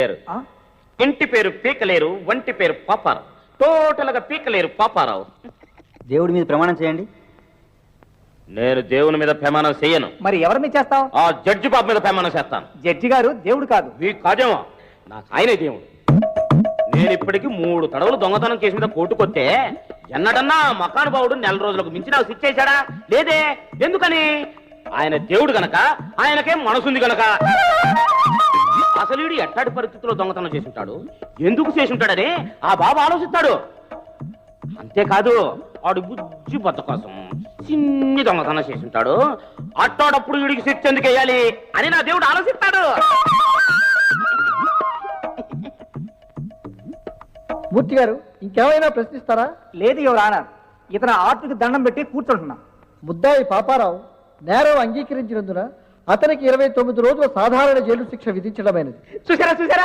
పేరు? ఇంటి పేరు పీకలేరు వంటి పేరు పాపారావు. టోటల్గా పీకలేరు పాపారావు. దేవుడి మీద ప్రమాణం చేయండి. నేను దేవుని మీద ప్రమాణం చేయను. మరి ఎవరి మీద చేస్తావు? ఆ జడ్జి బాబు మీద ప్రమాణం చేస్తాను. జడ్జి గారు దేవుడు కాదు. వీ కాదేమో నాకు ఆయనే దేవుడు. నేను ఇప్పటికి మూడు తడవలు దొంగతనం కేసు మీద కోర్టుకొస్తే ఎన్నడన్నా మకానుభావుడు నెల రోజులకు మించి నాకు శిక్ష చేశాడా లేదే. ఎందుకని? ఆయన దేవుడు గనక ఆయనకేం మనసుంది గనక. ఎట్టాటి పరిస్థితుల్లో దొంగతనం చేసి ఉంటాడు ఎందుకు చేసి ఉంటాడని ఆ బాబు ఆలోచిస్తాడు. అంతేకాదు వాడు బుజ్జి బద్ద కోసం చిన్ని దొంగతనం చేసి ఉంటాడు అట్టాడప్పుడు వీడికి శిక్ష ఎందుకు వేయాలి అని నా దేవుడు ఆలోచిస్తాడు. మూర్తి గారు ఇంకేమైనా ప్రశ్నిస్తారా? లేదు ఎవరు ఆనర్. ఇతను ఆర్టుకి దండం పెట్టి కూర్చుంటున్నా. ముద్దాయి పాపారావు నేరం అంగీకరించినందున అతనికి ఇరవై తొమ్మిది రోజుల సాధారణ జైలు శిక్ష విధించడమైనది. చూసారా చూసారా